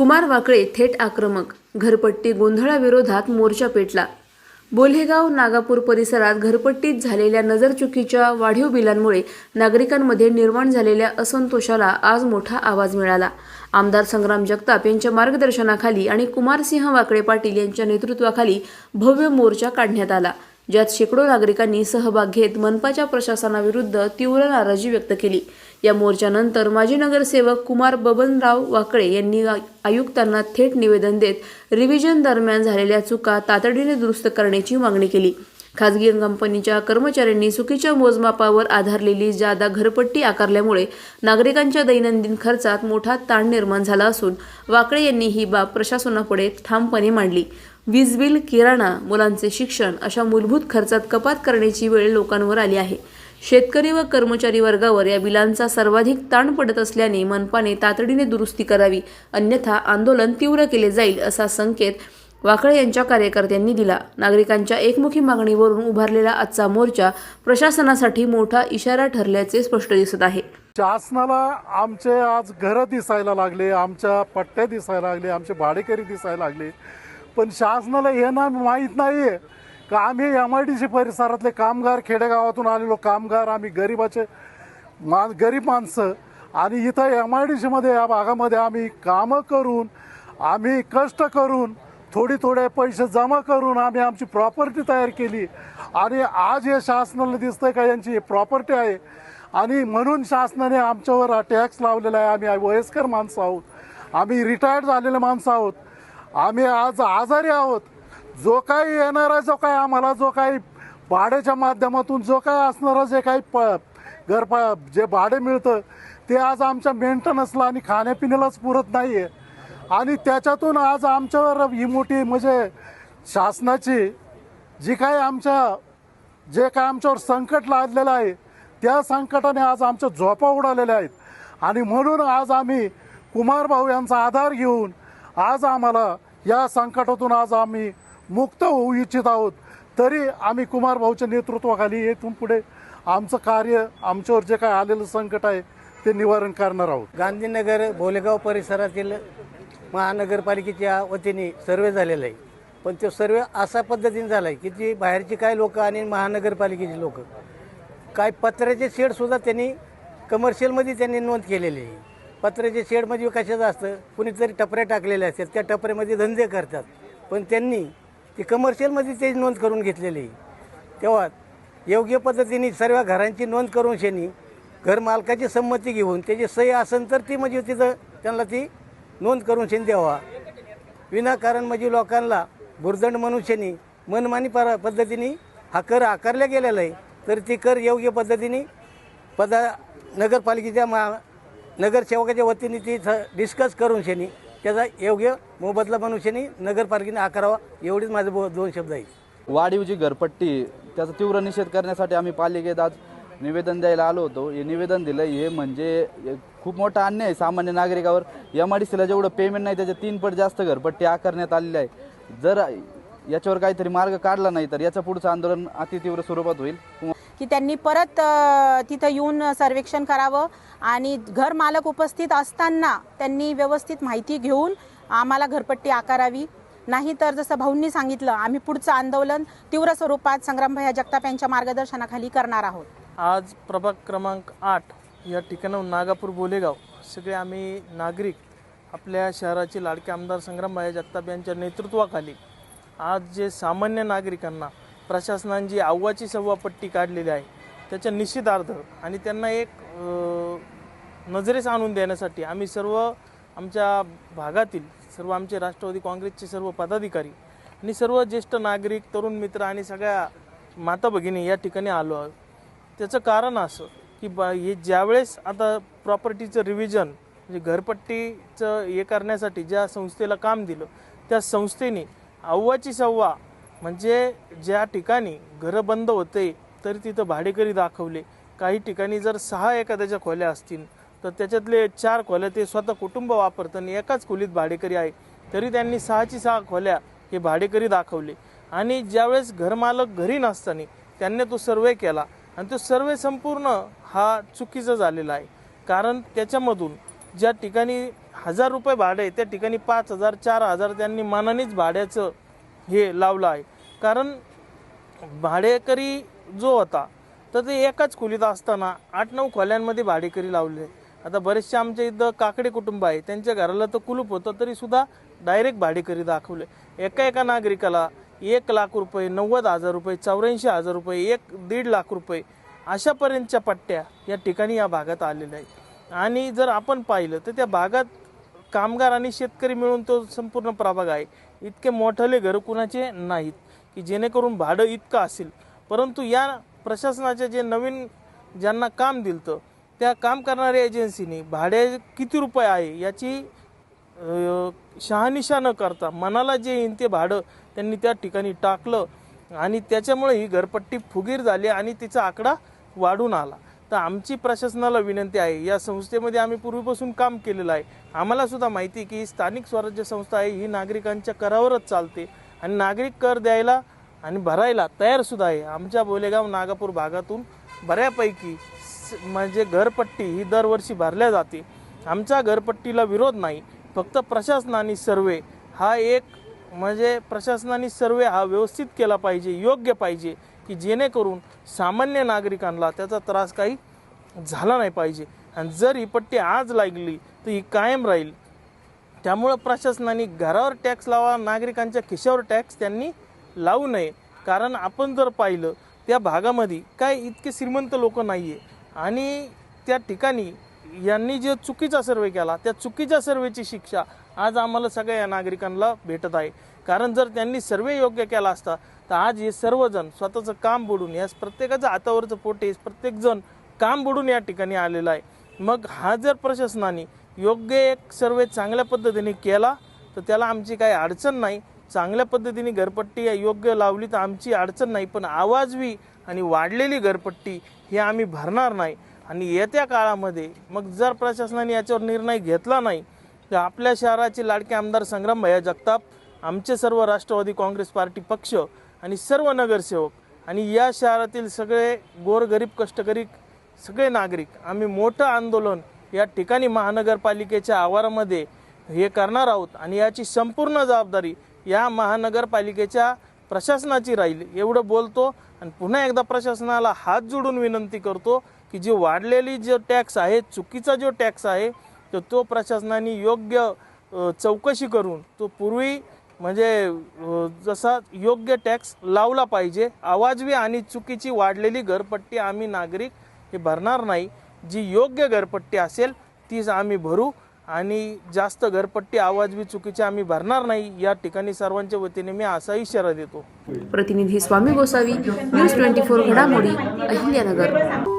कुमार वाकळे थेट आक्रमक. घरपट्टी गोंधळाविरोधात मोर्चा पेटला. बोल्हेगाव नागापूर परिसरात घरपट्टीत झालेल्या नजरचुकीच्या वाढीव बिलांमुळे नागरिकांमध्ये निर्माण झालेल्या असंतोषाला आज मोठा आवाज मिळाला. आमदार संग्राम जगताप यांच्या मार्गदर्शनाखाली आणि कुमारसिंह वाकळे पाटील यांच्या नेतृत्वाखाली भव्य मोर्चा काढण्यात आला ज्यात शेकडो नागरिकांनी सहभाग घेत मनपाच्या प्रशासनाविरुद्ध तीव्र नाराजी व्यक्त केली. या मोर्चानंतर माजी नगरसेवक कुमार बबनराव वाकळे यांनी आयुक्तांना थेट निवेदन देत रिव्हिजन दरम्यान झालेल्या चुका तातडीने दुरुस्त करण्याची मागणी केली. खाजगी कंपनीच्या कर्मचाऱ्यांनी चुकीच्या मोजमापावर आधारलेली जादा घरपट्टी आकारल्यामुळे नागरिकांच्या दैनंदिन खर्चात मोठा ताण निर्माण झाला असून वाकळे यांनी ही बाब प्रशासनापुढे ठामपणे मांडली. वीज बिल किराणा मुलांचे शिक्षण अशा मूलभूत खर्चात कपात करण्याची वेळ लोकांवर आली आहे. शेतकरी व कर्मचारी वर्गावर या बिलांचा सर्वाधिक ताण पडत असल्याने मनपाने तातडीने दुरुस्ती करावी अन्यथा आंदोलन तीव्र केले जाईल असा संकेत वाकळे यांच्या कार्यकर्त्यांनी दिला. नागरिकांच्या एकमुखी मागणीवरून उभारलेला आजचा मोर्चा प्रशासनासाठी मोठा इशारा ठरल्याचे स्पष्ट दिसत आहे. शासनाला आमचे आज घरं दिसायला लागले आमच्या पट्ट्या दिसायला लागले आमचे भाडेकरी दिसायला लागले. पण शासनाला हे ना माहीत नाही आहे का आम्ही एम आय डी सी परिसरातले कामगार खेडेगावातून आलेलो कामगार आम्ही गरिबाचे मा गरीब माणसं. आणि इथं एम आय डी सीमध्ये या भागामध्ये आम्ही कामं करून आम्ही कष्ट करून थोडी थोडे पैसे जमा करून आम्ही आमची प्रॉपर्टी तयार केली. आणि आज हे शासनाला दिसतंय का यांची प्रॉपर्टी आहे? आणि म्हणून शासनाने आमच्यावर टॅक्स लावलेला आहे. आम्ही वयस्कर माणसं आहोत. आम्ही रिटायर्ड झालेले माणसं आहोत. आम्ही आज आजारी आहोत. जो काही येणारा जो काही आम्हाला जो काही भाड्याच्या माध्यमातून जो काही असणारा जे काही प घर जे भाडे मिळतं ते आज आमच्या मेंटेनन्सला आणि खाण्यापिण्यालाच पुरत नाही आहे आणि त्याच्यातून आज आमच्यावर ही मोठी म्हणजे शासनाची जी काही आमच्या जे काय आमच्यावर संकट लादलेलं आहे त्या संकटाने आज आमच्या झोपा उडालेल्या आहेत. आणि म्हणून आज आम्ही कुमार भाऊ यांचा आधार घेऊन आज आम्हाला या संकटातून आज आम्ही मुक्त होऊ इच्छित आहोत. तरी आम्ही कुमार भाऊच्या नेतृत्वाखाली येथून पुढे आमचं कार्य आमच्यावर जे काय आलेलं संकट आहे ते निवारण करणार आहोत. गांधीनगर भोलेगाव परिसरातील महानगरपालिकेच्या वतीने सर्वे झालेला आहे. पण तो सर्वे असा पद्धतीने झाला आहे की जी बाहेरची काय लोक आणि महानगरपालिकेची लोक काय पत्र्याचे शेडसुद्धा त्यांनी कमर्शियलमध्ये त्यांनी नोंद केलेली आहे. पत्र्याचे शेडमध्ये म्हणजे कशाचं असतं? कुणीतरी टपऱ्या टाकलेल्या असतात. त्या टपऱ्यामध्ये धंदे करतात. पण त्यांनी ते कमर्शियलमध्ये ते नोंद करून घेतलेली आहे. तेव्हा योग्य पद्धतीने सर्व घरांची नोंद करून शेनी घरमालकाची संमती घेऊन त्याची सही असेल तर ती म्हणजे तिथं त्यांना ती नोंद करून शेन द्यावा. विनाकारण म्हणजे लोकांना भुर्दंड मनुष्यानी मनमानी परा पद्धतीने हा कर आकारला गेलेला आहे. तर ती कर योग्य पद्धतीने पदा नगरपालिकेच्या मा नगरसेवकाच्या वतीने ती डिस्कस करून शेनी त्याचा योग्य मोबदला मनुष्यानी नगरपालिकेने आकारावा एवढीच माझे बो दोन शब्द आहे वाढीव जी घरपट्टी त्याचा तीव्र निषेध करण्यासाठी आम्ही पालिकेत आज निवेदन द्यायला आलो होतो. हे निवेदन दिलं हे म्हणजे खूप मोठा अन्याय आहे सामान्य नागरिकावर. एम आय डी सीला जेवढं पेमेंट नाही त्याच्या तीन पट जास्त घरपट्टी आकारण्यात आलेली आहे. जर याच्यावर काहीतरी मार्ग काढला नाही तर याचं पुढचं आंदोलन अतितीव्र स्वरूपात होईल. की त्यांनी परत तिथं येऊन सर्वेक्षण करावं आणि घर मालक उपस्थित असताना त्यांनी व्यवस्थित माहिती घेऊन आम्हाला घरपट्टी आकारावी. नाही तर जसं भाऊंनी सांगितलं आम्ही पुढचं आंदोलन तीव्र स्वरूपात संग्रामभया जगताप यांच्या मार्गदर्शनाखाली करणार आहोत. आज प्रभाग क्रमांक आठ या ठिकाणाहून नागापूर बोलेगाव सगळे आम्ही नागरिक आपल्या शहराचे लाडके आमदार संग्रामभाई जगताप यांच्या नेतृत्वाखाली आज जे सामान्य नागरिकांना प्रशासनाने जी अव्वाची सव्वा पट्टी काढलेली आहे. त्याच्या निषेधार्थ आणि त्यांना एक नजरेस आणून देण्यासाठी आम्ही सर्व आमच्या भागातील सर्व आमचे राष्ट्रवादी काँग्रेसचे सर्व पदाधिकारी आणि सर्व ज्येष्ठ नागरिक तरुण मित्र आणि सगळ्या माता भगिनी या ठिकाणी आलो आहोत. त्याचं कारण असं की बा हे ज्यावेळेस आता प्रॉपर्टीचं रिव्हिजन म्हणजे घरपट्टीचं हे करण्यासाठी ज्या संस्थेला काम दिलं त्या संस्थेने अव्वाची सव्वा म्हणजे ज्या ठिकाणी घरं बंद होते तरी तिथं भाडेकरी दाखवले. काही ठिकाणी जर सहा एखाद्याच्या खोल्या असतील तर त्याच्यातले चार खोल्या ते स्वतः कुटुंब वापरतं आणि एकाच खोलीत भाडेकरी आहे. तरी त्यांनी सहाची सहा खोल्या हे भाडेकरी दाखवले. आणि ज्यावेळेस घरमालक घरी नसताना त्यांनी तो सर्वे केला आणि तो सर्वे संपूर्ण हा चुकीचा झालेला आहे. कारण त्याच्यामधून ज्या ठिकाणी हजार रुपये भाडं आहे त्या ठिकाणी पाच हजार चार हजार त्यांनी मानानेच भाड्याचं हे लावलं आहे. कारण भाडेकरी जो होता तर ते एकाच खोलीत असताना आठ नऊ खोल्यांमध्ये भाडेकरी लावले. आता बरेचसे आमच्या इथं काकडे कुटुंब आहे त्यांच्या घराला तर कुलूप होतं तरीसुद्धा डायरेक्ट भाडेकरी दाखवले. एका एका नागरिकाला एक लाख रुपये नव्वद हजार रुपये चौऱ्याऐंशी हजार रुपये एक दीड लाख रुपये अशापर्यंतच्या पट्ट्या या ठिकाणी या भागात आलेल्या आहेत. आणि जर आपण पाहिलं तर त्या भागात कामगार आणि शेतकरी मिळून तो संपूर्ण प्रभाग आहे. इतके मोठले घर कुणाचे नाहीत की जेणेकरून भाडं इतकं असेल. परंतु या प्रशासनाचे जे नवीन ज्यांना काम दिलं त्या काम करणाऱ्या एजन्सीनी भाडे किती रुपये आहे याची शहानिशा न करता मनाला जे येईन ते भाडं त्यांनी त्या ठिकाणी टाकलं आणि त्याच्यामुळे ही घरपट्टी फुगीर झाली आणि तिचा आकडा वाढून आला. तर आमची प्रशासनाला विनंती आहे. या संस्थेमध्ये आम्ही पूर्वीपासून काम केलेलं आहे. आम्हाला सुद्धा माहिती की ही स्थानिक स्वराज्य संस्था आहे. ही नागरिकांच्या करावरच चालते. आणि नागरिक कर द्यायला आणि भरायला तयारसुद्धा आहे. आमच्या बोलेगाव नागापूर भागातून बऱ्यापैकी स- म्हणजे घरपट्टी ही दरवर्षी भरल्या जाते. आमच्या घरपट्टीला विरोध नाही. फक्त प्रशासनाने सर्वे. हा एक म्हणजे प्रशासनाने सर्वे हा व्यवस्थित केला पाहिजे योग्य पाहिजे. की जेणेकरून सामान्य नागरिकांना त्याचा त्रास काही झाला नाही पाहिजे. आणि जर ही पट्टी आज लागली तर ही कायम राहील. त्यामुळं प्रशासनाने घरावर टॅक्स लावा नागरिकांच्या खिशावर टॅक्स त्यांनी लावू नये. कारण आपण जर पाहिलं त्या भागामध्ये काय इतके श्रीमंत लोक नाही आहे आणि त्या ठिकाणी यांनी जे चुकीचा सर्वे केला त्या चुकीच्या सर्वेची शिक्षा आज आम्हाला सगळ्या या नागरिकांना भेटत आहे. कारण जर त्यांनी सर्वे योग्य केला असता तर आज हे सर्वजण स्वतःचं काम बुडून यास प्रत्येकाचं हातावरचं पोटे प्रत्येकजण काम बुडून या ठिकाणी आलेला आहे. मग हा जर प्रशासनाने योग्य एक सर्वे चांगल्या पद्धतीने केला तर त्याला आमची काही अडचण नाही. चांगल्या पद्धतीने घरपट्टी योग्य लावली तर आमची अडचण नाही. पण आवाजवी आणि वाढलेली घरपट्टी ही आम्ही भरणार नाही. आणि येत्या काळामध्ये मग जर प्रशासनाने याच्यावर निर्णय घेतला नाही तर आपल्या शहराचे लाडके आमदार संग्राम भैया जगताप आमचे सर्व राष्ट्रवादी काँग्रेस पार्टी पक्ष आणि सर्व नगरसेवक आणि या शहरातील सगळे गोरगरीब कष्टकरी सगळे नागरिक आम्ही मोठं आंदोलन या ठिकाणी महानगरपालिकेच्या आवारामध्ये हे करणार आहोत आणि याची संपूर्ण जबाबदारी या महानगरपालिकेच्या प्रशासनाची राहील एवढं बोलतो. आणि पुन्हा एकदा प्रशासनाला हात जोडून विनंती करतो की जी वाढलेली जो टॅक्स आहे चुकीचा जो टॅक्स आहे तर तो प्रशासनाने योग्य चौकशी करून तो पूर्वी म्हणजे जसा योग्य टॅक्स लावला पाहिजे आवाजवी आणि चुकीची वाढलेली घरपट्टी आम्ही नागरिक हे भरणार नाही. जी योग्य घरपट्टी असेल तीच आम्ही भरू आणि जास्त घरपट्टी आवाजवी चुकीची आम्ही भरणार नाही. या ठिकाणी सर्वांच्या वतीने मी असा इशारा देतो. प्रतिनिधी Swami Gosavi news twenty four घडामोडी अहिल्यानगर.